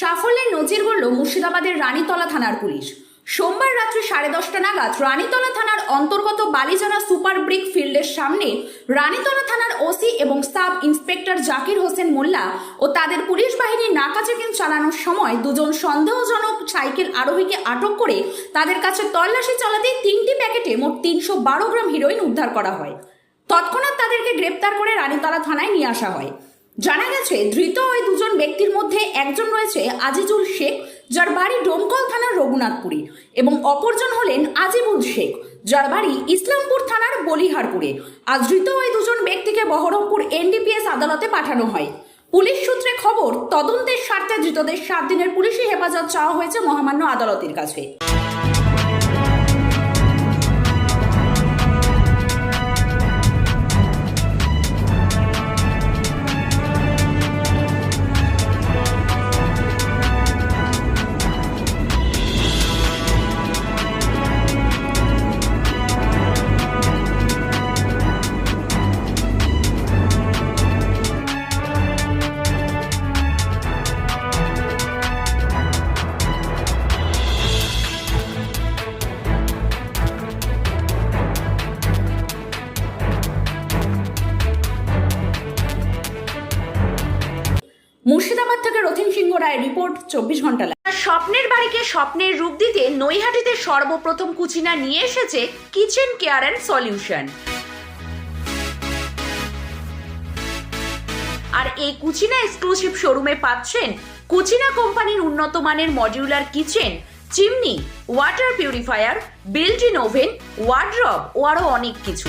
সাফল্যের নজির গড়ল মুর্শিদাবাদের রানীতলা থানার পুলিশ। সোমবার রাত্রি সাড়ে দশটা নাগাদ রানীতলা থানার অন্তর্গত বালিজানা সুপার ব্রিক ফিল্ডের সামনে রানীতলা থানার ওসি এবং সাব ইন্সপেক্টর জাকির হোসেন মোল্লা ও তাদের পুলিশ বাহিনী নাকা চেকিং চালানোর সময় দুজন সন্দেহজনক সাইকেল আরোহীকে আটক করে তাদের কাছে তল্লাশি চালাতে তিনটি প্যাকেটে মোট তিনশো বারো গ্রাম হিরোইন উদ্ধার করা হয়। তৎক্ষণাৎ তাদেরকে গ্রেপ্তার করে রানীতলা থানায় নিয়ে আসা হয়। জানা গেছে, ধৃত ওই দুজন ব্যক্তির মধ্যে একজন রয়েছে আজিজুল শেখ, যার বাড়ি ডোমকল থানার রঘুনাথপুরে, এবং অপরজন হলেন আজিবুল শেখ, যার বাড়ি ইসলামপুর থানার বলিহারপুরে। আজ ধৃত ওই দুজন ব্যক্তিকে বহরমপুর এনডিপিএস আদালতে পাঠানো হয়। পুলিশ সূত্রে খবর, তদন্তের স্বার্থে ধৃতদের সাত দিনের পুলিশি হেফাজত চাওয়া হয়েছে মহামান্য আদালতের কাছে। মুর্শিদাবাদ থেকে রথিন সিংহ রায় রিপোর্ট, চব্বিশ ঘণ্টা। স্বপ্নের বাড়িকে স্বপ্নের রূপ দিতে নৈহাটিতে সর্বপ্রথম কুচিনা নিয়ে এসেছে কিচেন কেয়ার অ্যান্ড সলিউশন আর এই কুচিনা এক্সক্লুসিভ শোরুমে পাচ্ছেন কুচিনা কোম্পানির উন্নত মানের modular kitchen chimney water purifier built in oven wardrobe ও আরও অনেক কিছু